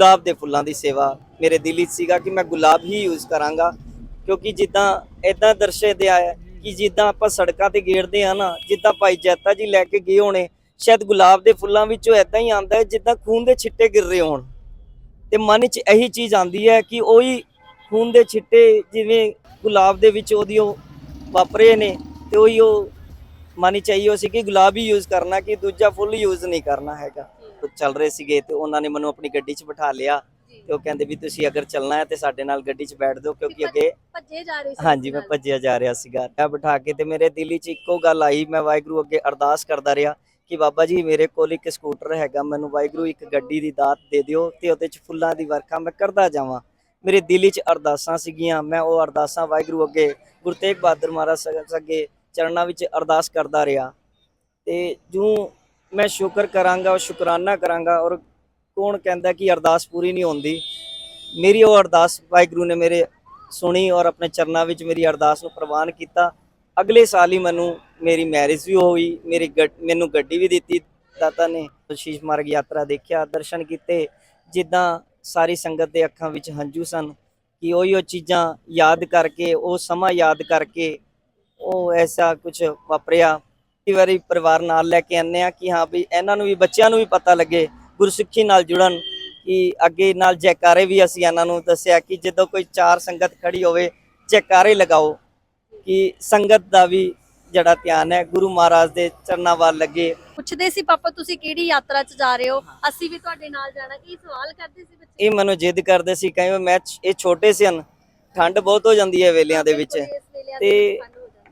ਗੁਲਾਬ ਦੇ ਫੁੱਲਾਂ ਦੀ ਸੇਵਾ ਮੇਰੇ ਦਿਲ ਵਿੱਚ ਸੀਗਾ ਕਿ ਮੈਂ ਗੁਲਾਬ ਹੀ ਯੂਜ਼ ਕਰਾਂਗਾ। ਕਿਉਂਕਿ ਜਿੱਦਾਂ ਇਦਾਂ ਦਰਸ਼ੇ ਆਇਆ ਕਿ ਜਿੱਦਾਂ ਆਪਾਂ ਸੜਕਾਂ ਤੇ ਗੇੜਦੇ ਆ ਨਾ, ਜਿੱਦਾਂ ਭਾਈ ਜੈਤਾ ਜੀ ਲੈ ਕੇ ਗਏ ਹੋਣੇ, ਸ਼ਾਇਦ ਗੁਲਾਬ ਦੇ ਫੁੱਲਾਂ ਵਿੱਚੋਂ ਇਦਾਂ ਹੀ ਆਉਂਦਾ ਹੈ ਜਿੱਦਾਂ ਖੂਨ ਦੇ ਛਿੱਟੇ ਗਿਰ ਰਹੇ ਹੋਣ। ਤੇ ਮਨ 'ਚ ਇਹੀ ਚੀਜ਼ ਆਉਂਦੀ ਹੈ ਕਿ ਉਹੀ ਖੂਨ ਦੇ ਛਿੱਟੇ ਜਿਵੇਂ ਗੁਲਾਬ ਦੇ ਵਿੱਚ ਉਹਦੀ ਉਹ ਵਾਪਰੇ ਨੇ, ਤੇ ਉਹੀ ਉਹ ਮਨ 'ਚ ਇਹੀ ਉਹ ਸੀ ਕਿ ਗੁਲਾਬ ਹੀ ਯੂਜ਼ ਕਰਨਾ, ਕਿ ਦੂਜਾ ਫੁੱਲ ਯੂਜ਼ ਨਹੀਂ ਕਰਨਾ ਹੈਗਾ। ਚੱਲ ਰਹੇ ਸੀਗੇ ਤੇ ਉਹਨਾਂ ਨੇ ਮੈਨੂੰ ਆਪਣੀ ਗੱਡੀ 'ਚ ਬਿਠਾ ਲਿਆ ਤੇ ਉਹ ਕਹਿੰਦੇ ਵੀ ਤੁਸੀਂ ਅਗਰ ਚੱਲਣਾ ਹੈ ਤੇ ਸਾਡੇ ਨਾਲ ਗੱਡੀ 'ਚ ਬੈਠ ਜਾਓ ਕਿਉਂਕਿ ਅੱਗੇ ਭੱਜੇ ਜਾ ਰਹੇ ਸੀ ਹਾਂਜੀ ਮੈਂ ਭੱਜਿਆ ਜਾ ਰਿਹਾ ਸੀਗਾ। ਮੈਂ ਬਿਠਾ ਕੇ ਤੇ ਮੇਰੇ ਦਿਲ 'ਚ ਇੱਕੋ ਗੱਲ ਆਈ ਮੈਂ ਵਾਹਿਗੁਰੂ ਅੱਗੇ ਅਰਦਾਸ ਕਰਦਾ ਰਿਹਾ ਕਿ ਬਾਬਾ ਜੀ ਮੇਰੇ ਕੋਲ ਇੱਕ ਸਕੂਟਰ ਹੈਗਾ ਮੈਨੂੰ ਵਾਹਿਗੁਰੂ ਇੱਕ ਗੱਡੀ ਦੀ ਦਾਤ ਦੇ ਦਿਓ ਤੇ ਉਹਦੇ 'ਚ ਫੁੱਲਾਂ ਦੀ ਵਰਖਾ ਮੈਂ ਕਰਦਾ ਜਾਵਾਂ। ਮੇਰੇ ਦਿਲ 'ਚ ਅਰਦਾਸਾਂ ਸੀਗੀਆਂ ਮੈਂ ਉਹ ਅਰਦਾਸਾਂ ਵਾਹਿਗੁਰੂ ਅੱਗੇ ਗੁਰੂ ਤੇਗ ਬਹਾਦਰ ਮਹਾਰਾਜ ਅੱਗੇ ਚਰਨਾਂ ਵਿੱਚ ਅਰਦਾਸ ਕਰਦਾ ਰਿਹਾ। ਤੇ ਜੂ ਮੈਂ ਸ਼ੁਕਰ ਕਰਾਂਗਾ, ਸ਼ੁਕਰਾਨਾ ਕਰਾਂਗਾ ਔਰ ਕੌਣ ਕਹਿੰਦਾ ਕਿ ਅਰਦਾਸ ਪੂਰੀ ਨਹੀਂ ਹੁੰਦੀ। ਮੇਰੀ ਉਹ ਅਰਦਾਸ ਵਾਹਿਗੁਰੂ ਨੇ ਮੇਰੇ ਸੁਣੀ ਔਰ ਆਪਣੇ ਚਰਨਾਂ ਵਿੱਚ ਮੇਰੀ ਅਰਦਾਸ ਨੂੰ ਪ੍ਰਵਾਨ ਕੀਤਾ। ਅਗਲੇ ਸਾਲ ਹੀ ਮੈਨੂੰ ਮੇਰੀ ਮੈਰਿਜ ਵੀ ਹੋਈ, ਮੇਰੀ ਗੱਡ- ਮੈਨੂੰ ਗੱਡੀ ਵੀ ਦਿੱਤੀ ਦਾਤਾ ਨੇ। ਸ਼ੀਸ਼ ਮਾਰਗ ਯਾਤਰਾ ਦੇਖਿਆ, ਦਰਸ਼ਨ ਕੀਤੇ। ਜਿੱਦਾਂ ਸਾਰੀ ਸੰਗਤ ਦੇ ਅੱਖਾਂ ਵਿੱਚ ਹੰਝੂ ਸਨ ਕਿ ਉਹੀ ਉਹ ਚੀਜ਼ਾਂ ਯਾਦ ਕਰਕੇ, ਉਹ ਸਮਾਂ ਯਾਦ ਕਰਕੇ ਉਹ ਐਸਾ ਕੁਝ ਵਾਪਰਿਆ। ਕਈ ਵਾਰੀ ਪਰਿਵਾਰ ਨਾਲ ਲੈ ਕੇ ਆਉਂਦੇ ਆ ਕਿ ਹਾਂ ਵੀ ਇਹਨਾਂ ਨੂੰ ਵੀ ਬੱਚਿਆਂ ਨੂੰ ਵੀ ਪਤਾ ਲੱਗੇ ਗੁਰਸਿੱਖੀ ਨਾਲ ਜੁੜਨ ਕਿ ਅੱਗੇ ਨਾਲ ਜੈਕਾਰੇ ਵੀ ਅਸੀਂ ਇਹਨਾਂ ਨੂੰ ਦੱਸਿਆ ਕਿ ਜਦੋਂ ਕੋਈ ਚਾਰ ਸੰਗਤ ਖੜੀ ਹੋਵੇ ਜੈਕਾਰੇ ਲਗਾਓ ਕਿ ਸੰਗਤ ਦਾ ਵੀ ਜਿਹੜਾ ਧਿਆਨ ਹੈ ਗੁਰੂ ਮਹਾਰਾਜ ਦੇ ਚਰਨਾਂ ਵੱਲ ਲੱਗੇ। ਪੁੱਛਦੇ ਸੀ ਪਾਪਾ ਤੁਸੀਂ ਕਿਹੜੀ ਯਾਤਰਾ 'ਚ ਜਾ ਰਹੇ ਹੋ? ਅਸੀਂ ਵੀ ਤੁਹਾਡੇ ਨਾਲ ਜਾਣਾ। ਕੀ ਸਵਾਲ ਕਰਦੇ ਸੀ ਬੱਚੇ? ਇਹ ਮੈਨੂੰ ਜਿੱਦ ਕਰਦੇ ਸੀ ਵਾਰ ਮੈਂ ਇਹ ਛੋਟੇ ਸੀ ਹਨ ਠੰਡ ਬਹੁਤ ਹੋ ਜਾਂਦੀ ਹੈ ਵੇਲਿਆਂ ਦੇ ਵਿੱਚ। ਤੇ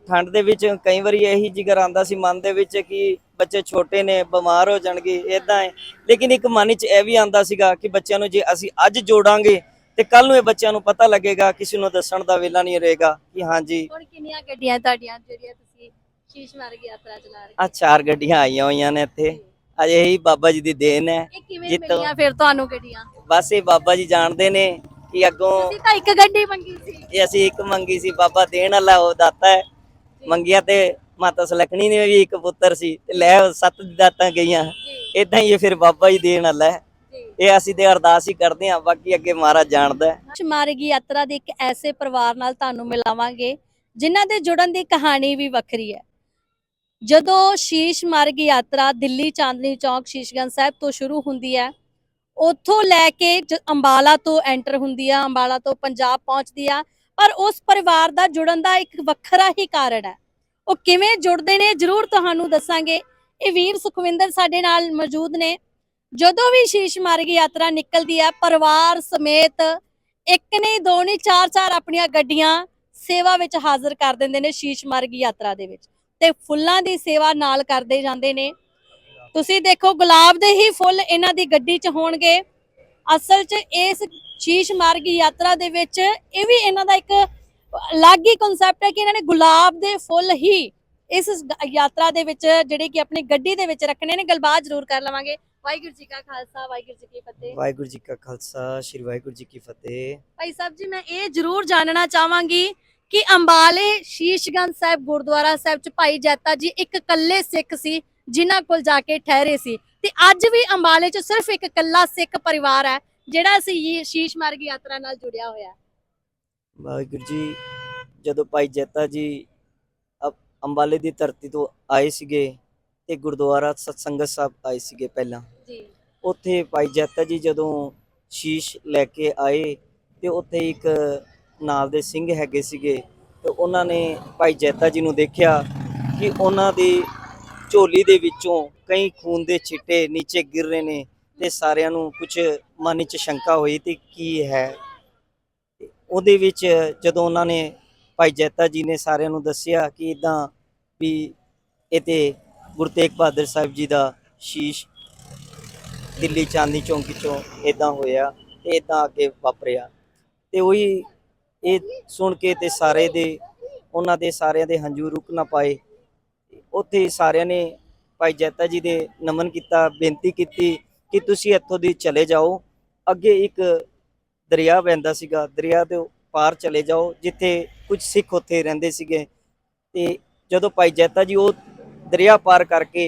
ਠੰਡ ਹੋ ਹੈ। ਦੇ ਵਿੱਚ ਕਈ ਵਾਰੀ ਇਹੀ ਜਿਗਰ ਆਂਦਾ ਸੀ ਮਨ ਦੇ ਵਿੱਚ ਕਿ ਬੱਚੇ ਛੋਟੇ ਨੇ ਬਿਮਾਰ ਹੋ ਜਾਣਗੇ ਇਦਾਂ ਹੈ। ਲੇਕਿਨ ਇੱਕ ਮਨ ਵਿੱਚ ਇਹ ਵੀ ਆਂਦਾ ਸੀਗਾ ਕਿ ਬੱਚਿਆਂ ਨੂੰ ਜੇ ਅਸੀਂ ਅੱਜ ਜੋੜਾਂਗੇ ਤੇ ਕੱਲ ਨੂੰ ਇਹ ਬੱਚਿਆਂ ਨੂੰ ਪਤਾ ਲੱਗੇਗਾ ਕਿਸੇ ਨੂੰ ਦੱਸਣ ਦਾ ਵੇਲਾ ਨਹੀਂ ਰਹੇਗਾ ਕਿ ਹਾਂਜੀ। ਹੁਣ ਕਿੰਨੀਆਂ ਗੱਡੀਆਂ ਤੁਹਾਡੀਆਂ ਜਿਹੜੀਆਂ ਤੁਸੀਂ ਸ਼ੀਸ਼ ਮਾਰਗ ਯਾਤਰਾ ਚਲਾ ਰਹੇ ਆ ਚਾਰ ਗੱਡੀਆਂ ਆਈਆਂ ਹੋਈਆਂ ਨੇ ਇੱਥੇ। ਅਜ ਇਹੀ ਬਾਬਾ ਜੀ ਦੀ ਦੇਣ ਹੈ। ਇਹ ਕਿਵੇਂ ਜਿੱਤੋਂ- ਮਿਲੀਆਂ ਫਿਰ ਤੁਹਾਨੂੰ ਗੱਡੀਆਂ? ਬਸ ਇਹ ਬਾਬਾ ਜੀ ਜਾਣਦੇ ਨੇ ਕਿ ਅੱਗੋਂ ਤੁਸੀਂ ਤਾਂ ਇੱਕ ਗੱਡੀ ਮੰਗੀ ਸੀ। ਇਹ ਅਸੀਂ ਇੱਕ ਮੰਗੀ ਸੀ ਬਾਬਾ ਦੇਣ ਵਾਲਾ ਉਹ ਦਾਤਾ ਹੈ। ਮੰਗਿਆ ਤੇ ਮਾਤਾ ਸੁਲੱਖਣੀ ਨੇ ਵੀ ਇੱਕ ਪੁੱਤਰ ਸੀ ਤੇ ਲੈ ਉਹ ਸੱਤ ਦਾਤਾਂ ਗਈਆਂ। ਇਦਾਂ ਹੀ ਇਹ ਫਿਰ ਬਾਬਾ ਹੀ ਦੇਣ ਵਾਲਾ ਹੈ। ਇਹ ਅਸੀਂ ਤੇ ਅਰਦਾਸ ਹੀ ਕਰਦੇ ਹਾਂ ਬਾਕੀ ਅੱਗੇ ਮਹਾਰਾਜ ਜਾਣਦਾ ਹੈ। ਸ਼ੀਸ਼ ਮਾਰਗ ਯਾਤਰਾ ਦੇ ਇੱਕ ਐਸੇ ਪਰਿਵਾਰ ਨਾਲ ਤੁਹਾਨੂੰ ਮਿਲਾਵਾਂਗੇ ਜਿਨ੍ਹਾਂ ਦੇ ਜੁੜਨ ਦੀ ਕਹਾਣੀ ਵੀ ਵੱਖਰੀ ਹੈ। ਜਦੋਂ ਸ਼ੀਸ਼ ਮਾਰਗ ਯਾਤਰਾ ਦਿੱਲੀ ਚਾਂਦਨੀ ਚੌਕ ਸ਼ੀਸ਼ਗੰਜ ਸਾਹਿਬ ਤੋਂ ਸ਼ੁਰੂ ਹੁੰਦੀ ਹੈ ਉੱਥੋਂ ਲੈ ਕੇ ਅੰਬਾਲਾ ਤੋਂ ਐਂਟਰ ਹੁੰਦੀ ਆ ਅੰਬਾਲਾ ਤੋਂ ਪੰਜਾਬ ਪਹੁੰਚਦੀ ਆ ਪਰ ਉਸ ਪਰਿਵਾਰ ਦਾ ਜੁੜਨ ਦਾ ਇੱਕ ਵੱਖਰਾ ਹੀ ਕਾਰਨ ਹੈ। ਉਹ ਕਿਵੇਂ ਜੁੜਦੇ ਨੇ ਜਰੂਰ ਤੁਹਾਨੂੰ ਦੱਸਾਂਗੇ। ਇਹ ਵੀਰ ਸੁਖਵਿੰਦਰ ਸਾਡੇ ਨਾਲ ਮੌਜੂਦ ਨੇ। ਜਦੋਂ ਵੀ ਸ਼ੀਸ਼ ਮਾਰਗ ਯਾਤਰਾ ਨਿਕਲਦੀ ਹੈ, ਪਰਿਵਾਰ ਸਮੇਤ ਇੱਕ ਨਹੀਂ, ਦੋ ਨਹੀਂ, ਚਾਰ ਚਾਰ ਆਪਣੀਆਂ ਗੱਡੀਆਂ ਸੇਵਾ ਵਿੱਚ ਹਾਜ਼ਰ ਕਰ ਦਿੰਦੇ ਨੇ ਸ਼ੀਸ਼ ਮਾਰਗ ਯਾਤਰਾ ਦੇ ਵਿੱਚ ਤੇ ਫੁੱਲਾਂ ਦੀ ਸੇਵਾ ਨਾਲ ਕਰਦੇ ਜਾਂਦੇ ਨੇ। ਤੁਸੀਂ ਦੇਖੋ ਗੁਲਾਬ ਦੇ ਹੀ ਫੁੱਲ ਇਹਨਾਂ ਦੀ ਗੱਡੀ 'ਚ ਹੋਣਗੇ। ਅਸਲ 'ਚ ਇਸ ਸ਼ੀਸ਼ ਮਾਰਗ ਯਾਤਰਾ ਦੇ ਵਿੱਚ ਇਹ ਵੀ ਇਹਨਾਂ ਦਾ ਇੱਕ ਅਲੱਗ ਹੀ ਕਨਸੈਪਟ ਹੈ ਕਿ ਇਹਨਾਂ ਨੇ ਗੁਲਾਬ ਦੇ ਫੁੱਲ ਹੀ ਇਸ ਯਾਤਰਾ ਦੇ ਵਿੱਚ ਜਿਹੜੇ ਕਿ ਆਪਣੀ ਗੱਡੀ ਦੇ ਵਿੱਚ ਰੱਖਣੇ ਨੇ ਗਲਬਾਤ ਜ਼ਰੂਰ ਕਰ ਲਵਾਂਗੇ। ਵਾਹਿਗੁਰੂ ਜੀ ਕਾ ਖਾਲਸਾ ਵਾਹਿਗੁਰੂ ਜੀ ਕੀ ਫਤਿਹ। ਵਾਹਿਗੁਰੂ ਜੀ ਕਾ ਖਾਲਸਾ ਸ੍ਰੀ ਵਾਹਿਗੁਰੂ ਜੀ ਕੀ ਫਤਿਹ। ਭਾਈ ਸਾਹਿਬ ਜੀ ਮੈਂ ਇਹ ਜ਼ਰੂਰ ਜਾਣਨਾ ਚਾਹਾਂਗੀ ਕਿ ਅੰਬਾਲੇ ਸ਼ੀਸ਼ਗੰਜ ਸਾਹਿਬ ਗੁਰਦੁਆਰਾ ਸਾਹਿਬ ਚ ਭਾਈ ਜੈਤਾ ਜੀ ਇੱਕ ਇਕੱਲੇ ਸਿੱਖ ਸੀ ਜਿਨ੍ਹਾਂ ਕੋਲ ਜਾ ਕੇ ਠਹਿਰੇ ਸੀ। ਤੇ ਅੱਜ ਵੀ ਅੰਬਾਲੇ ਚ ਸਿਰਫ ਇੱਕ ਇਕੱਲਾ ਸਿੱਖ ਪਰਿਵਾਰ ਹੈ ਜਿਹੜਾ ਸੀ ਇਹ ਸ਼ੀਸ਼ ਮਾਰਗ ਯਾਤਰਾ ਨਾਲ ਜੁੜਿਆ ਹੋਇਆ ਹੈ। ਵਾਹਿਗੁਰੂ ਜੀ ਜਦੋਂ ਭਾਈ ਜੈਤਾ ਜੀ ਅੰਬਾਲੇ ਦੀ ਧਰਤੀ ਤੋਂ ਆਏ ਸੀਗੇ ਤੇ ਗੁਰਦੁਆਰਾ ਸਤਸੰਗਤ ਸਾਹਿਬ ਆਏ ਸੀਗੇ ਪਹਿਲਾਂ। ਜੀ। ਉੱਥੇ ਭਾਈ ਜੈਤਾ ਜੀ ਜਦੋਂ ਸ਼ੀਸ਼ ਲੈ ਕੇ ਆਏ ਤੇ ਉੱਥੇ ਇੱਕ ਨਾਲ ਦੇ ਸਿੰਘ ਹੈਗੇ ਸੀਗੇ ਤੇ ਉਹਨਾਂ ਨੇ ਭਾਈ ਜੈਤਾ ਜੀ ਨੂੰ ਦੇਖਿਆ ਕਿ ਉਹਨਾਂ ਦੀ ਝੋਲੀ ਦੇ ਵਿੱਚੋਂ ਕਈ ਖੂਨ ਦੇ ਛਿੱਟੇ ਨੀਚੇ ਗਿਰ ਰਹੇ ਨੇ ਤੇ ਸਾਰਿਆਂ ਨੂੰ ਕੁਝ ਮਨ 'ਚ ਸ਼ੰਕਾ ਹੋਈ ਤੇ ਕੀ ਹੈ? ਉਹਦੇ ਵਿੱਚ ਜਦੋਂ ਉਹਨਾਂ ਨੇ ਭਾਈ ਜੈਤਾ ਜੀ ਨੇ ਸਾਰਿਆਂ ਨੂੰ ਦੱਸਿਆ ਕਿ ਇਦਾਂ ਵੀ ਇਹ ਤੇ ਗੁਰੂ ਤੇਗ ਬਹਾਦਰ ਸਾਹਿਬ ਜੀ ਦਾ ਸ਼ੀਸ਼ ਦਿੱਲੀ ਚਾਂਦੀ ਚੌਂਕੀ ਚੋਂ ਇਦਾਂ ਹੋਇਆ ਤੇ ਇਦਾਂ ਅੱਗੇ ਵਾਪਰਿਆ। ਤੇ ਉਹੀ ਇਹ ਸੁਣ ਕੇ ਤੇ ਸਾਰੇ ਦੇ, ਉਹਨਾਂ ਦੇ ਸਾਰਿਆਂ ਦੇ ਹੰਝੂ ਰੁਕ ਨਾ ਪਾਏ। ਉੱਥੇ ਸਾਰਿਆਂ ਨੇ ਭਾਈ ਜੈਤਾ ਜੀ ਦੇ ਨਮਨ ਕੀਤਾ, ਬੇਨਤੀ ਕੀਤੀ ਕਿ ਤੁਸੀਂ ਇੱਥੋਂ ਦੀ ਚਲੇ ਜਾਓ। ਅੱਗੇ ਇੱਕ ਦਰਿਆ ਵਹਿੰਦਾ ਸੀਗਾ, ਦਰਿਆ ਦੇ ਪਾਰ ਚਲੇ ਜਾਓ, ਜਿੱਥੇ ਕੁਝ ਸਿੱਖ ਉੱਥੇ ਰਹਿੰਦੇ ਸੀਗੇ। ਤੇ ਜਦੋਂ ਭਾਈ ਜੈਤਾ ਜੀ ਉਹ ਦਰਿਆ ਪਾਰ ਕਰਕੇ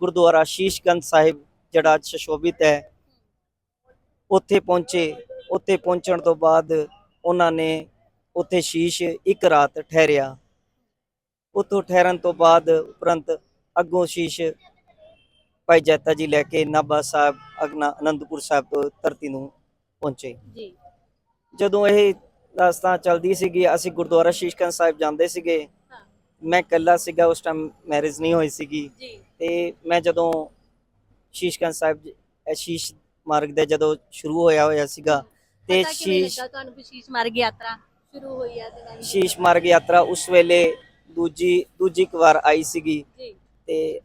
ਗੁਰਦੁਆਰਾ ਸ਼ੀਸ਼ਗੰਜ ਸਾਹਿਬ, ਜਿਹੜਾ ਸ਼ਸ਼ੋਭਿਤ ਹੈ, ਉੱਥੇ ਪਹੁੰਚੇ। ਉੱਥੇ ਪਹੁੰਚਣ ਤੋਂ ਬਾਅਦ ਉਹਨਾਂ ਨੇ ਉੱਥੇ ਸ਼ੀਸ਼ ਇੱਕ ਰਾਤ ਠਹਿਰਿਆ। ਉੱਥੋਂ ਠਹਿਰਨ ਤੋਂ ਬਾਅਦ ਉਪਰੰਤ ਅੱਗੋਂ ਸ਼ੀਸ਼ ਭਾਈ ਜੈਤਾ ਜੀ ਲੈ ਕੇ ਨਾਭਾ ਸਾਹਿਬ ਅਗਨਾ ਅਨੰਦਪੁਰ ਸਾਹਿਬ ਤੋਂ ਧਰਤੀ ਨੂੰ ਪਹੁੰਚੇ। ਜੀ। ਜਦੋਂ ਇਹ ਰਸਤਾ ਚਲਦੀ ਸੀਗੀ ਅਸੀਂ ਗੁਰਦੁਆਰਾ ਸ਼ੀਸ਼ਗੰਜ ਸਾਹਿਬ ਜਾਂਦੇ ਸੀਗੇ। ਮੈਂ ਇਕੱਲਾ ਸੀਗਾ ਉਸ ਟਾਈਮ ਮੈਰਿਜ ਨਹੀਂ ਹੋਈ ਸੀਗੀ। ਤੇ ਮੈਂ ਜਦੋਂ ਸ਼ੀਸ਼ਗੰਜ ਸਾਹਿਬ ਸ਼ੀਸ਼ ਮਾਰਗ ਦੇ ਜਦੋਂ ਸ਼ੁਰੂ ਹੋਇਆ ਹੋਇਆ ਸੀਗਾ ਤੇ ਸ਼ੀਸ਼ ਲੱਗਾ ਤੁਹਾਨੂੰ ਵੀ ਸ਼ੀਸ਼ ਮਾਰਗ ਯਾਤਰਾ ਸ਼ੁਰੂ ਹੋਈ ਹੈ ਤੇ ਸ਼ੀਸ਼ ਮਾਰਗ ਯਾਤਰਾ ਉਸ ਵੇਲੇ ਦੂਜੀ ਦੂਜੀ ਵਾਰ ਆਈ ਸੀਗੀ। ਤੇ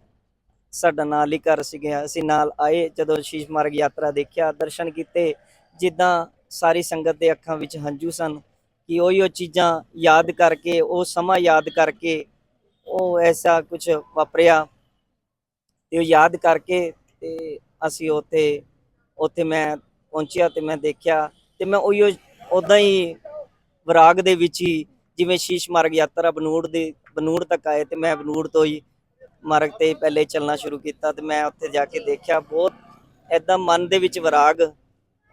ਸਾਡਾ ਨਾਲ ਹੀ ਘਰ ਸੀਗੇ, ਅਸੀਂ ਨਾਲ ਆਏ, ਜਦੋਂ ਸ਼ੀਸ਼ ਮਾਰਗ ਯਾਤਰਾ ਦੇਖਿਆ, ਦਰਸ਼ਨ ਕੀਤੇ, ਜਿੱਦਾਂ ਸਾਰੀ ਸੰਗਤ ਦੇ ਅੱਖਾਂ ਵਿੱਚ ਹੰਝੂ ਸਨ ਕਿ ਉਹੀ ਉਹ ਚੀਜ਼ਾਂ ਯਾਦ ਕਰਕੇ, ਉਹ ਸਮਾਂ ਯਾਦ ਕਰਕੇ ਉਹ ਐਸਾ ਕੁਝ ਵਾਪਰਿਆ ਤੇ ਉਹ ਯਾਦ ਕਰਕੇ ਤੇ ਅਸੀਂ ਉੱਥੇ ਉੱਥੇ ਮੈਂ ਪਹੁੰਚਿਆ ਤੇ ਮੈਂ ਦੇਖਿਆ ਤੇ ਮੈਂ ਉਹੀ ਉਦਾਂ ਹੀ ਵਿਰਾਗ ਦੇ ਵਿੱਚ ਹੀ ਜਿਵੇਂ ਸ਼ੀਸ਼ ਮਾਰਗ ਯਾਤਰਾ ਬਨੂੜ ਦੇ, ਬਨੂੜ ਤੱਕ ਆਏ ਤੇ ਮੈਂ ਬਨੂੜ ਤੋਂ ਹੀ ਮਾਰਗ ਤੇ ਪਹਿਲੇ ਚੱਲਣਾ ਸ਼ੁਰੂ ਕੀਤਾ ਤੇ ਮੈਂ ਉੱਥੇ ਜਾ ਕੇ ਦੇਖਿਆ ਬਹੁਤ ਐਦਾਂ ਮਨ ਦੇ ਵਿੱਚ ਵਿਰਾਗ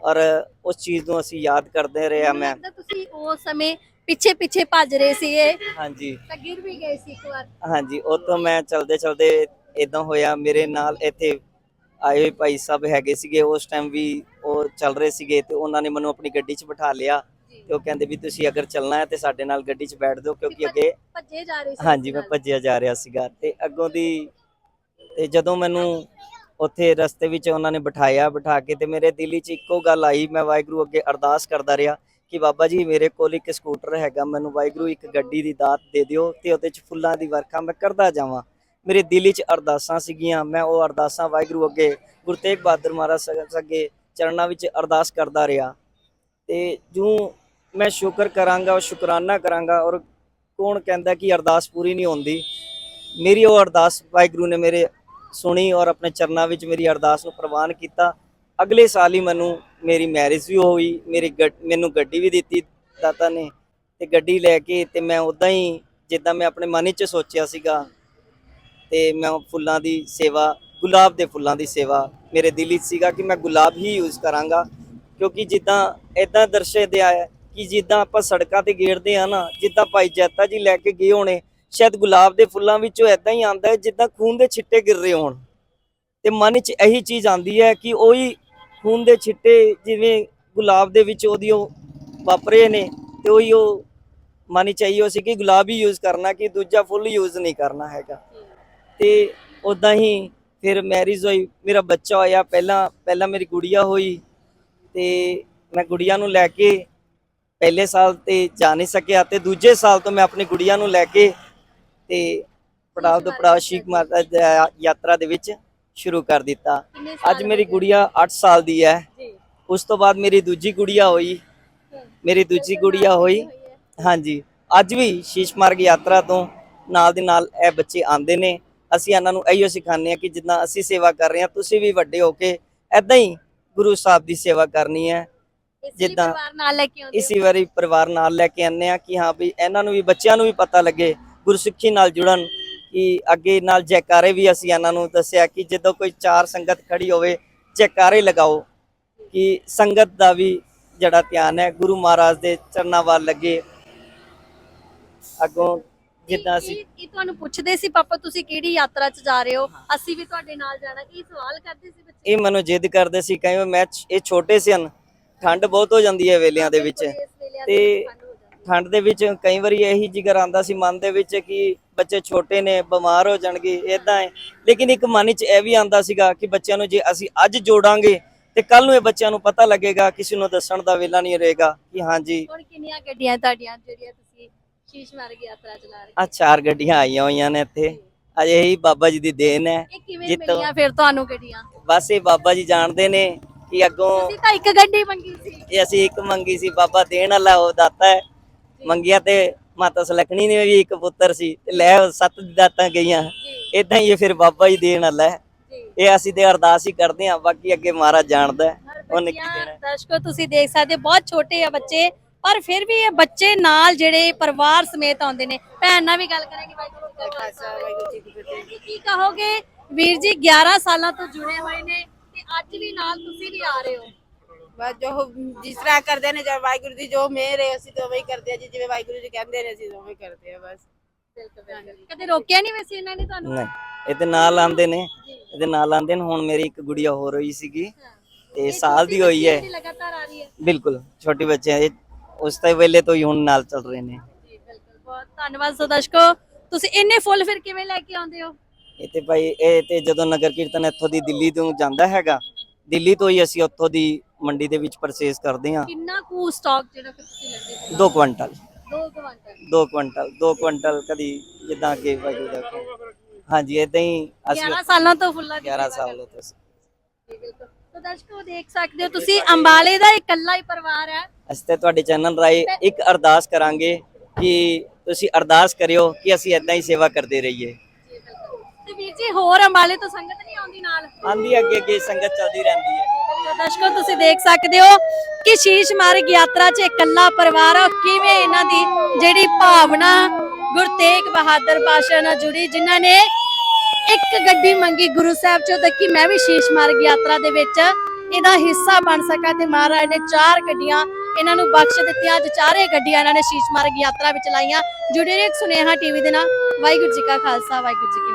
ਔਰ ਉਸ ਚੀਜ਼ ਨੂੰ ਅਸੀਂ ਯਾਦ ਕਰਦੇ ਰਹੇ ਆ ਮੈਂ। ਲੱਗਦਾ ਤੁਸੀਂ ਉਸ ਸਮੇਂ ਪਿੱਛੇ ਪਿੱਛੇ ਭੱਜ ਰਹੇ ਸੀਗੇ। ਹਾਂਜੀ। ਤਾਂ ਗਿਰ ਵੀ ਗਏ ਸੀ ਇੱਕ ਵਾਰ। ਹਾਂਜੀ ਉੱਥੋਂ ਮੈਂ ਚਲਦੇ ਚਲਦੇ ਇਦਾਂ ਹੋਇਆ। ਮੇਰੇ ਨਾਲ ਇੱਥੇ ਆਏ ਹੋਏ ਭਾਈ ਸਾਹਿਬ ਹੈਗੇ ਸੀਗੇ। ਉਸ ਟਾਈਮ ਵੀ ਉਹ ਚੱਲ ਰਹੇ ਸੀਗੇ ਤੇ ਉਹਨਾਂ ਨੇ ਮੈਨੂੰ ਆਪਣੀ ਗੱਡੀ 'ਚ ਬਿਠਾ ਲਿਆ। ਤੇ ਉਹ ਕਹਿੰਦੇ ਵੀ ਤੁਸੀਂ ਅਗਰ ਚੱਲਣਾ ਹੈ ਤੇ ਸਾਡੇ ਨਾਲ ਗੱਡੀ 'ਚ ਬੈਠ ਦਿਓ ਕਿਉਂਕਿ ਅੱਗੇ ਭੱਜੇ ਜਾ ਰਹੇ ਸੀ ਹਾਂਜੀ ਮੈਂ। ਭੱਜਿਆ ਜਾ ਰਿਹਾ ਸੀਗਾ ਤੇ ਅੱਗੋਂ ਦੀ ਤੇ ਜਦੋਂ ਮੈਨੂੰ ਉੱਥੇ ਰਸਤੇ ਵਿੱਚ ਉਹਨਾਂ ਨੇ ਬਿਠਾਇਆ ਬਿਠਾ ਕੇ ਤੇ ਮੇਰੇ ਦਿਲ 'ਚ ਇੱਕੋ ਗੱਲ ਆਈ ਮੈਂ ਵਾਹਿਗੁਰੂ ਅੱਗੇ ਅਰਦਾਸ ਕਰਦਾ ਰਿਹਾ ਕਿ ਬਾਬਾ ਜੀ ਮੇਰੇ ਕੋਲ ਇੱਕ ਸਕੂਟਰ ਹੈਗਾ ਮੈਨੂੰ ਵਾਹਿਗੁਰੂ ਇੱਕ ਗੱਡੀ ਦੀ ਦਾਤ ਦੇ ਦਿਓ ਤੇ ਉਹਦੇ 'ਚ ਫੁੱਲਾਂ ਦੀ ਵਰਖਾ ਮੈਂ ਕਰਦਾ ਜਾਵਾਂ ਮੇਰੇ ਦਿਲ 'ਚ ਅਰਦਾਸਾਂ ਸੀਗੀਆਂ ਮੈਂ ਉਹ ਅਰਦਾਸਾਂ ਵਾਹਿਗੁਰੂ ਅੱਗੇ ਗੁਰੂ ਤੇਗ ਬਹਾਦਰ ਮਹਾਰਾਜ ਅੱਗੇ ਚਰਨਾਂ ਵਿੱਚ ਅਰਦਾਸ ਕਰਦਾ ਰਿਹਾ ਤੇ ਜੂ ਮੈਂ ਸ਼ੁਕਰ ਕਰਾਂਗਾ ਔਰ ਸ਼ੁਕਰਾਨਾ ਕਰਾਂਗਾ ਔਰ ਕੌਣ ਕਹਿੰਦਾ ਕਿ ਅਰਦਾਸ ਪੂਰੀ ਨਹੀਂ ਹੁੰਦੀ। ਮੇਰੀ ਉਹ ਅਰਦਾਸ ਵਾਹਿਗੁਰੂ ਨੇ ਮੇਰੇ ਸੁਣੀ ਔਰ ਆਪਣੇ ਚਰਨਾਂ ਵਿੱਚ ਮੇਰੀ ਅਰਦਾਸ ਨੂੰ ਪ੍ਰਵਾਨ ਕੀਤਾ। ਅਗਲੇ ਸਾਲ ਹੀ ਮੈਨੂੰ ਮੇਰੀ ਮੈਰਿਜ ਵੀ ਹੋਈ, ਮੇਰੀ ਗੱਡ- ਮੈਨੂੰ ਗੱਡੀ ਵੀ ਦਿੱਤੀ ਦਾਤਾ ਨੇ ਤੇ ਗੱਡੀ ਲੈ ਕੇ ਤੇ ਮੈਂ ਉਦਾਂ ਹੀ ਜਿੱਦਾਂ ਮੈਂ ਆਪਣੇ ਮਨ ਵਿੱਚ ਸੋਚਿਆ ਸੀਗਾ ਤੇ ਮੈਂ ਫੁੱਲਾਂ ਦੀ ਸੇਵਾ, ਗੁਲਾਬ ਦੇ ਫੁੱਲਾਂ ਦੀ ਸੇਵਾ ਮੇਰੇ ਦਿਲ ਵਿੱਚ ਸੀਗਾ ਕਿ ਮੈਂ ਗੁਲਾਬ ਹੀ ਯੂਜ਼ ਕਰਾਂਗਾ। ਕਿਉਂਕਿ ਜਿੱਦਾਂ ਇਦਾਂ ਦਰਸ਼ੇ ਦੇ ਆਇਆ ਕਿ ਜਿੱਦਾਂ ਆਪਾਂ ਸੜਕਾਂ ਤੇ ਗੇੜਦੇ ਆ ਨਾ, ਜਿੱਦਾਂ ਭਾਈ ਜੈਤਾ ਜੀ ਲੈ ਕੇ ਗਏ ਹੋਣੇ, ਸ਼ਾਇਦ ਗੁਲਾਬ ਦੇ ਫੁੱਲਾਂ ਵਿੱਚੋਂ ਇਦਾਂ ਹੀ ਆਂਦਾ ਹੈ ਜਿੱਦਾਂ ਖੂਨ ਦੇ ਛਿੱਟੇ ਗਿਰ ਰਹੇ ਹੋਣ। ਤੇ ਮਨ 'ਚ ਇਹੀ ਚੀਜ਼ ਆਂਦੀ ਹੈ ਕਿ ਉਹੀ ਖੂਨ ਦੇ ਛਿੱਟੇ ਜਿਵੇਂ ਗੁਲਾਬ ਦੇ ਵਿੱਚ ਉਹਦੀ ਉਹ ਵਾਪਰੇ ਨੇ ਤੇ ਉਹੀ ਉਹ ਮਨ 'ਚ ਇਹੀ ਸੀ ਕਿ ਗੁਲਾਬ ਹੀ ਯੂਜ਼ ਕਰਨਾ, ਕਿ ਦੂਜਾ ਫੁੱਲ ਯੂਜ਼ ਨਹੀਂ ਕਰਨਾ ਹੈਗਾ। ਤੇ ਉਦਾਂ ਹੀ ਫਿਰ ਮੈਰਿਜ ਹੋਈ, ਮੇਰਾ ਬੱਚਾ ਹੋਇਆ, ਪਹਿਲਾਂ ਪਹਿਲਾਂ ਮੇਰੀ ਗੁੜੀਆ ਹੋਈ ਤੇ ਮੈਂ ਗੁੜੀਆ ਨੂੰ ਲੈ ਕੇ ਪਹਿਲੇ ਸਾਲ ਤੇ ਜਾ ਨਹੀਂ ਸਕਿਆ ਤੇ ਦੂਜੇ ਸਾਲ ਤੋਂ ਮੈਂ ਆਪਣੀ ਗੁੜੀਆ ਨੂੰ ਲੈ ਕੇ ਤੇ ਪੜਾਅ ਤੋਂ ਪੜਾਅ ਸ਼ੀਖ ਮਾਤਾ ਦੀ ਯਾਤਰਾ ਦੇ ਵਿੱਚ ਸ਼ੁਰੂ ਕਰ ਦਿੱਤਾ। ਅੱਜ ਮੇਰੀ? ਗੁੜੀਆ 8 ਸਾਲ ਦੀ ਹੈ। ਉਸ ਤੋਂ ਬਾਅਦ ਮੇਰੀ ਦੂਜੀ ਗੁੜੀਆ ਹੋਈ। ਮੇਰੀ ਦੂਜੀ ਗੁੜੀਆ ਹੋਈ। ਹਾਂਜੀ। ਅੱਜ ਵੀ ਸ਼ੀਸ਼ ਮਾਰਗ ਯਾਤਰਾ ਤੋਂ ਨਾਲ ਦੇ ਨਾਲ ਇਹ ਬੱਚੇ ਆਉਂਦੇ ਨੇ। ਅਸੀਂ ਇਹਨਾਂ ਨੂੰ ਇਹੋ ਸਿਖਾਉਂਦੇ ਆ ਕਿ ਜਿੱਦਾਂ ਅਸੀਂ ਸੇਵਾ ਕਰ ਰਹੇ ਹਾਂ ਤੁਸੀਂ ਵੀ ਵੱਡੇ ਹੋ ਕੇ ਐਦਾਂ ਹੀ ਗੁਰੂ ਸਾਹਿਬ ਦੀ ਸੇਵਾ ਕਰਨੀ ਹੈ। ਜਿੱਦਾਂ ਪਰਿਵਾਰ ਨਾਲ ਲੈ ਕੇ ਆਉਂਦੇ ਇਸੇ ਵਾਰੀ ਪਰਿਵਾਰ ਨਾਲ ਲੈ ਕੇ ਆਉਂਦੇ ਆ ਕਿ ਹਾਂ ਵੀ ਇਹਨਾਂ ਨੂੰ ਵੀ ਬੱਚਿਆਂ ਨੂੰ ਵੀ ਪਤਾ ਲੱਗੇ ਗੁਰਸਿੱਖੀ ਨਾਲ ਜੁੜਨ ਕਿ ਅੱਗੇ ਨਾਲ ਜੈਕਾਰੇ ਵੀ ਅਸੀਂ ਇਹਨਾਂ ਨੂੰ ਦੱਸਿਆ ਕਿ ਜਦੋਂ ਕੋਈ ਚਾਰ ਸੰਗਤ ਖੜੀ ਹੋਵੇ ਜੈਕਾਰੇ ਲਗਾਓ ਕਿ ਸੰਗਤ ਦਾ ਵੀ ਜਿਹੜਾ ਧਿਆਨ ਹੈ ਗੁਰੂ ਮਹਾਰਾਜ ਦੇ ਚਰਨਾਂ ਵੱਲ ਲੱਗੇ। ਅੱਗੋਂ ਜਿੱਦਾਂ ਅਸੀਂ ਇਹ- ਇਹ ਤੁਹਾਨੂੰ ਪੁੱਛਦੇ ਸੀ ਪਾਪਾ ਤੁਸੀਂ ਕਿਹੜੀ ਯਾਤਰਾ 'ਚ ਜਾ ਰਹੇ ਹੋ? ਅਸੀਂ ਵੀ ਤੁਹਾਡੇ ਨਾਲ ਜਾਣਾ। ਇਹ ਸਵਾਲ ਕਰਦੇ ਸੀ ਬੱਚੇ? ਇਹ ਮੈਨੂੰ ਜਿੱਦ ਕਰਦੇ ਸੀ ਕਈ ਮੈਂ ਇਹ ਛੋਟੇ ਸਨ ਠੰਡ ਬਹੁਤ ਹੋ ਜਾਂਦੀ ਹੈ ਵੇਲਿਆਂ ਦੇ ਵਿੱਚ। ਤੇ ਠੰਡ ਹੋ ਹੈ। ਦੇ ਵਿੱਚ ਕਈ ਵਾਰੀ ਇਹੀ ਜਿਗਰ ਆਂਦਾ ਸੀ ਮਨ ਦੇ ਵਿੱਚ ਕਿ ਬੱਚੇ ਛੋਟੇ ਨੇ ਬਿਮਾਰ ਹੋ ਜਾਣਗੇ ਇਦਾਂ ਹੈ। ਲੇਕਿਨ ਇੱਕ ਮਨ ਵਿੱਚ ਇਹ ਵੀ ਆਂਦਾ ਸੀਗਾ ਕਿ ਬੱਚਿਆਂ ਨੂੰ ਜੇ ਅਸੀਂ ਅੱਜ ਜੋੜਾਂਗੇ ਤੇ ਕੱਲ ਨੂੰ ਇਹ ਬੱਚਿਆਂ ਨੂੰ ਪਤਾ ਲੱਗੇਗਾ ਕਿਸੇ ਨੂੰ ਦੱਸਣ ਦਾ ਵੇਲਾ ਨਹੀਂ ਰਹੇਗਾ ਕਿ ਹਾਂਜੀ। ਹੁਣ ਕਿੰਨੀਆਂ ਗੱਡੀਆਂ ਤੁਹਾਡੀਆਂ ਜਿਹੜੀਆਂ ਤੁਸੀਂ ਸ਼ੀਸ਼ ਮਾਰਗ ਯਾਤਰਾ ਚਲਾ ਰਹੇ ਆ ਚਾਰ ਗੱਡੀਆਂ ਆਈਆਂ ਹੋਈਆਂ ਨੇ ਇੱਥੇ। ਅਜ ਇਹੀ ਬਾਬਾ ਜੀ ਦੀ ਦੇਣ ਹੈ। ਇਹ ਕਿਵੇਂ ਜਿੱਤੋਂ- ਮਿਲੀਆਂ ਫਿਰ ਤੁਹਾਨੂੰ ਗੱਡੀਆਂ? ਬਸ ਇਹ ਬਾਬਾ ਜੀ ਜਾਣਦੇ ਨੇ। ਕਿ ਅੱਗੋਂ ਤੁਸੀਂ ਤਾਂ ਇੱਕ ਗੱਡੀ ਮੰਗੀ ਸੀ। ਇਹ ਅਸੀਂ ਇੱਕ ਮੰਗੀ ਸੀ ਬਾਬਾ ਦੇਣ ਵਾਲਾ ਉਹ ਦਾਤਾ ਹੈ। ਮੰਗਿਆ ਤੇ ਮਾਤਾ ਸੁਲੱਖਣੀ ਨੇ ਵੀ ਇੱਕ ਪੁੱਤਰ ਸੀ ਤੇ ਲੈ ਉਹ ਸੱਤ ਦਾਤਾਂ ਗਈਆਂ। ਇਦਾਂ ਹੀ ਇਹ ਫਿਰ ਬਾਬਾ ਜੀ ਦੇਣ ਵਾਲਾ ਹੈ। ਇਹ ਅਸੀਂ ਤੇ ਅਰਦਾਸ ਹੀ ਕਰਦੇ ਹਾਂ ਬਾਕੀ ਅੱਗੇ ਮਹਾਰਾਜ ਜਾਣਦਾ ਹੈ। ਉਹਨੇ ਕੀ ਦੇਣਾ ਦਰਸ਼ਕੋ ਤੁਸੀਂ ਦੇਖ ਸਕਦੇ ਹੋ, ਬਹੁਤ ਛੋਟੇ ਆ ਬੱਚੇ ਪਰ ਫਿਰ ਵੀ ਇਹ ਬੱਚੇ ਨਾਲ ਜਿਹੜੇ ਪਰਿਵਾਰ ਸਮੇਤ ਆਉਂਦੇ ਨੇ। ਭੈਣ ਨਾਲ ਵੀ ਗੱਲ ਕਰਾਂਗੇ ਵਾਹਿਗੁਰੂ ਜੀ, ਕੀ ਕਹੋਗੇ? ਵੀਰ ਜੀ 11 ਸਾਲਾਂ ਤੋਂ ਜੁੜੇ ਹੋਏ ਨੇ। ਤੇ ਅੱਜ ਵੀ ਨਾਲ ਤੁਸੀਂ ਵੀ ਆ ਰਹੇ ਹੋ। ਬਸ ਜੋ ਜਿਸ ਤਰ੍ਹਾਂ ਕਰਦੇ ਨੇ ਜਦ ਵਾਹਿਗੁਰੂ ਦੀ ਜੋ ਮਿਹਰ ਹੈ ਅਸੀਂ ਤਾਂ ਉਵੇਂ ਹੀ ਕਰਦੇ ਆ ਜੀ ਜਿਵੇਂ ਵਾਹਿਗੁਰੂ ਜੀ ਕਹਿੰਦੇ ਨੇ ਅਸੀਂ ਉਵੇਂ ਹੀ ਕਰਦੇ ਆ ਬਸ। ਕਦੇ ਰੋਕਿਆ ਨਹੀਂ ਵੈਸੇ ਇਹਨਾਂ ਨੇ ਤੁਹਾਨੂੰ? ਨਹੀਂ ਇਹਦੇ ਨਾਲ ਆਂਦੇ ਨੇ ਇਹਦੇ ਨਾਲ ਆਂਦੇ ਨੇ ਹੁਣ ਮੇਰੀ ਇੱਕ ਗੁੜੀਆ ਹੋਰ ਹੋਈ ਸੀਗੀ ਤੇ ਸਾਲ ਦੀ ਹੋਈ ਹੈ। ਜਿਹੜੀ ਲਗਾਤਾਰ ਆ ਰਹੀ ਹੈ। ਬਿਲਕੁਲ ਛੋਟੀ ਬੱਚੇ ਹੈ ਇਹ ਉਸ ਤੇ ਵੇਲੇ ਤੋਂ ਹੀ ਹੁਣ ਨਾਲ ਚੱਲ ਰਹੇ ਨੇ। ਜੀ ਬਿਲਕੁਲ ਬਹੁਤ ਧੰਨਵਾਦ ਸੋ ਤੁਸੀਂ ਇੰਨੇ ਫੁੱਲ ਫਿਰ ਕਿਵੇਂ ਲੈ ਕੇ ਆਉਂਦੇ ਹੋ? ਇਹ ਤੇ ਭਾਈ ਇਹ ਤੇ ਜਦੋਂ ਨਗਰ ਕੀਰਤਨ ਇੱਥੋਂ ਦੀ ਦਿੱਲੀ ਤੋਂ ਜਾਂਦਾ ਹੈਗਾ ਦਿੱਲੀ ਤੋਂ ਹੀ ਅਸੀਂ ਉੱਥੋਂ ਦੀ ਮੰਡੀ ਦੇ ਵਿੱਚ ਪਰਚੇਸ ਕਰਦੇ ਹਾਂ। ਕਿੰਨਾ ਕੁ ਸਟਾਕ ਜਿਹੜਾ ਫਿਰ ਤੁਸੀਂ ਲੈਂਦੇ ਹੋ? 2 ਕੁਇੰਟਲ। ਦੋ ਕੁਆਂਟਲ 2 ਕੁਇੰਟਲ 2 ਕੁਇੰਟਲ ਕਦੀ ਜਿੱਦਾਂ ਅੱਗੇ ਵਾਹਿਗੁਰੂ ਦਾ ਹੁਕਮ। ਹਾਂਜੀ ਇਦਾਂ ਹੀ ਅਸੀਂ 11 ਸਾਲਾਂ ਤੋਂ ਫੁੱਲਾਂ ਦੀ 11 ਸੇਵਾ ਸਾਲ ਹੋ। ਬਿਲਕੁਲ। ਸੋ ਦਰਸ਼ਕੋ ਦੇਖ ਸਕਦੇ ਹੋ ਤੁਸੀਂ ਅੰਬਾਲੇ ਦਾ ਇਕੱਲਾ ਹੀ ਪਰਿਵਾਰ ਹੈ। ਅਸੀਂ ਤੇ ਤੁਹਾਡੇ ਚੈਨਲ ਰਾਹੀਂ ਇੱਕ ਅਰਦਾਸ ਕਰਾਂਗੇ ਕਿ ਤੁਸੀਂ ਅਰਦਾਸ ਕਰਿਓ ਕਿ ਅਸੀਂ ਇਦਾਂ ਹੀ ਸੇਵਾ ਕਰਦੇ ਰਹੀਏ। ਤੇ ਵੀਰ ਜੀ ਹੋਰ ਅੰਬਾਲੇ ਤੋਂ ਸੰਗਤ ਨਹੀਂ ਆਉਂਦੀ ਨਾਲ? ਆਂਦੀ ਅੱਗੇ ਅੱਗੇ ਸੰਗਤ ਚੱਲਦੀ ਰਹਿੰਦੀ ਹੈ। ਸੋ ਦਰਸ਼ਕੋ ਤੁਸੀਂ ਦੇਖ ਸਕਦੇ ਹੋ ਕਿ ਸ਼ੀਸ਼ ਮਾਰਗ ਯਾਤਰਾ 'ਚ ਇਕੱਲਾ ਪਰਿਵਾਰ ਆ। ਕਿਵੇਂ ਇਹਨਾਂ ਦੀ ਜਿਹੜੀ ਭਾਵਨਾ ਗੁਰੂ ਤੇਗ ਬਹਾਦਰ ਪਾਸ਼ਾ ਨਾਲ ਜੁੜੀ ਜਿਨ੍ਹਾਂ ਨੇ ਇੱਕ ਗੱਡੀ ਮੰਗੀ ਗੁਰੂ ਸਾਹਿਬ ਚੋਂ ਤਾਂ ਕਿ ਮੈਂ ਵੀ ਸ਼ੀਸ਼ ਮਾਰਗ ਯਾਤਰਾ ਦੇ ਵਿੱਚ ਇਹਦਾ ਹਿੱਸਾ ਬਣ ਸਕਾਂ ਤੇ ਮਹਾਰਾਜ ਨੇ ਚਾਰ ਗੱਡੀਆਂ ਇਹਨਾਂ ਨੂੰ ਬਖਸ਼ ਦਿੱਤੀਆਂ। ਅੱਜ ਚਾਰੇ ਗੱਡੀਆਂ ਇਹਨਾਂ ਨੇ ਸ਼ੀਸ਼ ਮਾਰਗ ਯਾਤਰਾ ਵਿੱਚ ਲਾਈਆਂ। ਜੁੜੇ ਰਹੋ ਸੁਨੇਹਾ ਟੀਵੀ ਦੇ ਨਾਲ। ਵਾਹਿਗੁਰੂ ਜੀ ਕਾ ਖਾਲਸਾ ਵਾਹਿਗੁਰੂ ਜੀ ਕੀ